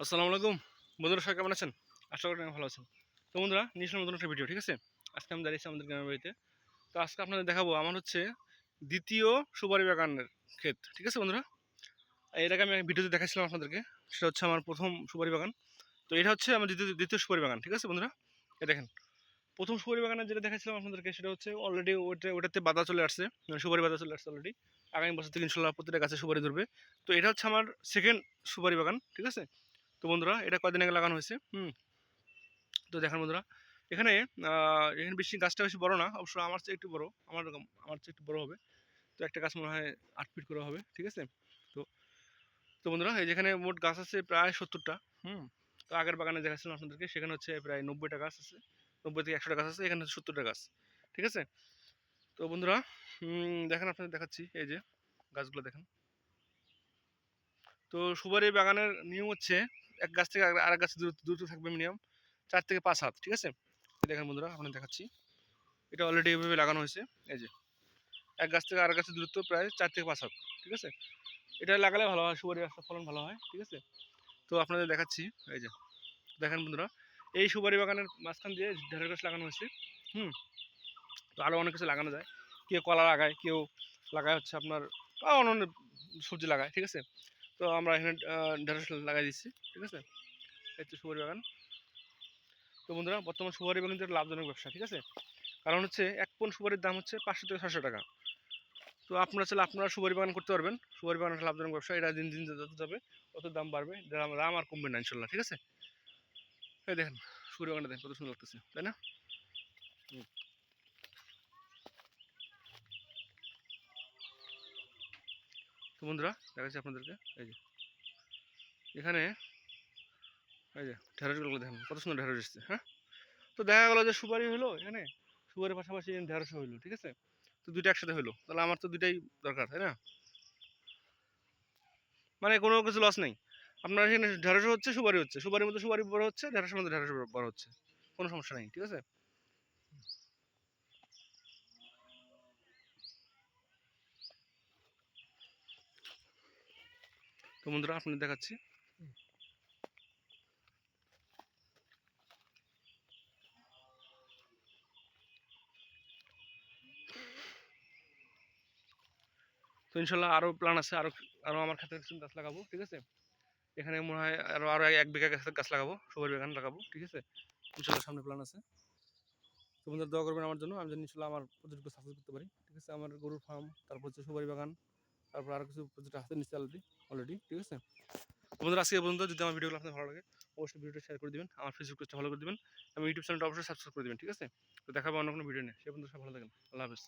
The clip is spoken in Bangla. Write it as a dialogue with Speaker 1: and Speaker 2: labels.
Speaker 1: আসসালামু আলাইকুম। বন্ধুরা, সবাই কেমন আছেন? আশা করি ভালো আছেন। তো বন্ধুরা নিশ্চয় নতুন একটা ভিডিও ঠিক আছে? আজকে আমি দাঁড়িয়েছি আমাদের গ্রামের বাড়িতে। তো আজকে আপনাদের দেখাবো, আমার হচ্ছে দ্বিতীয় সুপারি বাগানের ক্ষেত, ঠিক আছে বন্ধুরা? এর আগে আমি ভিডিওতে দেখাচ্ছিলাম আপনাদেরকে, সেটা হচ্ছে আমার প্রথম সুপারি বাগান। তো এটা হচ্ছে আমার দ্বিতীয় দ্বিতীয় সুপারি বাগান, ঠিক আছে বন্ধুরা? এ দেখেন, প্রথম সুপারি বাগানে যেটা দেখাচ্ছিলাম আপনাদেরকে, সেটা হচ্ছে অলরেডি ওটা ওটাতে বাধা চলে আসছে মানে সুপারি বাধা চলে আসছে অলরেডি আগামী বছর থেকে ইনশাল্লাহ প্রতিটা গাছে সুপারি ধরবে। তো এটা হচ্ছে আমার সেকেন্ড সুপারি বাগান, ঠিক আছে? তো বন্ধুরা, এটা কদিন আগে লাগানো হয়েছে? হুম। তো দেখেন বন্ধুরা, এখানে এখানে বেশি গাছটা বেশি বড় না, অবশ্য আমার চেয়ে একটু বড়, আমার আমার চেয়ে একটু বড় হবে। তো একটা গাছ মনে হয় আট ফিট করে হবে, ঠিক আছে? তো তো বন্ধুরা, এই যেখানে মোট গাছ আছে প্রায় সত্তরটা, হুম। তো আগের বাগানে দেখাচ্ছিলাম আপনাদেরকে, সেখানে হচ্ছে প্রায় নব্বইটা গাছ আছে, নব্বই থেকে একশোটা গাছ আছে, এখানে হচ্ছে সত্তরটা গাছ, ঠিক আছে? তো বন্ধুরা দেখেন আপনাদের দেখাচ্ছি, এই যে গাছগুলো দেখেন। তো সুপারি বাগানের নিয়ম হচ্ছে এক গাছ থেকে আর- আরেক গাছে দূরত্ব দূরত্ব থাকবে মিনিমাম চার থেকে পাঁচ হাত, ঠিক আছে? দেখেন বন্ধুরা, আপনাদের দেখাচ্ছি। এটা অলরেডি এভাবে লাগানো হয়েছে, এই যে। এক গাছ থেকে আরেক গাছের দূরত্ব প্রায় চার থেকে পাঁচ হাত, ঠিক আছে? এটা লাগালে ভালো হয়, সুপারি গাছটা ফলন ভালো হয়, ঠিক আছে? তো আপনাদের দেখাচ্ছি, এই যে। দেখেন বন্ধুরা, এই সুপারি বাগানের মাঝখান দিয়ে ঢেঁড়স গাছ লাগানো হয়েছে, হুম? তো আরও অনেক কিছু লাগানো যায়। কেউ কলা লাগায়, কেউ লাগায় হচ্ছে আপনার অন্য সবজি লাগায়, ঠিক আছে? তো আমরা এখানে ঢেঁড়স লাগাই দিচ্ছি, ঠিক আছে? হচ্ছে সুপারি বাগান। তো বন্ধুরা, বর্তমান সুপারি বাগান একটা লাভজনক ব্যবসা, ঠিক আছে? কারণ হচ্ছে এক পন সুপারির দাম হচ্ছে পাঁচশো থেকে ছশো টাকা। তো আপনারা চাইলে আপনারা সুপারি বাগান করতে পারবেন। সুপারি বাগান একটা লাভজনক ব্যবসা, এটা দিন দিন যত যাবে, তত দাম বাড়বে, দাম আর কমবে না, ইনশাল্লাহ, ঠিক আছে? এই দেখেন, সুপারি বাগানটা দেখেন, কত সুন্দর লাগতেছে, তাই না হুম। তো বন্ধুরা, দেখাচ্ছি আপনাদেরকে। এই যে। এখানে, এই যে, ঢেঁড়সগুলো দেখেন, কত সুন্দর ঢেঁড়স এসছে হ্যাঁ? তো দেখা গেলো যে সুপারি হলো এখানে, সুপারির পাশাপাশি ঢেঁড়সও হইল, ঠিক আছে? তো দুইটা একসাথে হইল, তাহলে আমার তো দুইটাই দরকার, তাই না? মানে কোনো কিছু লস নেই। আপনার এখানে ঢেঁড়সও হচ্ছে, সুপারি হচ্ছে, সুপারির মধ্যে সুপারি বড় হচ্ছে, ঢেঁড়সের মধ্যে ঢেঁড়স বড় হচ্ছে, কোনো সমস্যা নেই, ঠিক আছে? তো বন্ধুরা আপনাদের দেখাচ্ছি। তো ইনশাল্লাহ আরও প্ল্যান আছে আরও আরও আমার ক্ষেত্রে কিছু গাছ লাগাবো, ঠিক আছে? এখানে মনে হয় আরও আরও এক বিঘা গাছ গাছ লাগাবো সবার বাগান লাগাবো, ঠিক আছে? ইনশাল্লাহ সামনে প্ল্যান আছে। তো বন্ধুরা, দোয়া করবেন আমার জন্য, আমি যেন ইনশাল্লাহ আমার প্রজেক্টকে সাকসেস করতে পারি, ঠিক আছে? আমার গরুর ফার্ম তারপর হচ্ছে সুপারি বাগান তারপর আরও কিছু যেটা হাতে নিচ্ছে অলরেডি অলরেডি ঠিক আছে? আপনাদের আজকে পর্যন্ত, যদি আমার ভিডিওগুলো আপনার ভালো লাগে, অবশ্যই ভিডিওটা শেয়ার করে দিবেন, আমার ফেসবুক পেজটা ফলো করে দিবেন, এবং ইউটিউব চ্যানেলটা অবশ্যই সাবস্ক্রাইব করে দেবেন, ঠিক আছে? তো দেখাবো অন্য কোনো ভিডিও নেই সে পর্যন্ত সব ভালো থাকেন, আল্লাহ হাফেজ।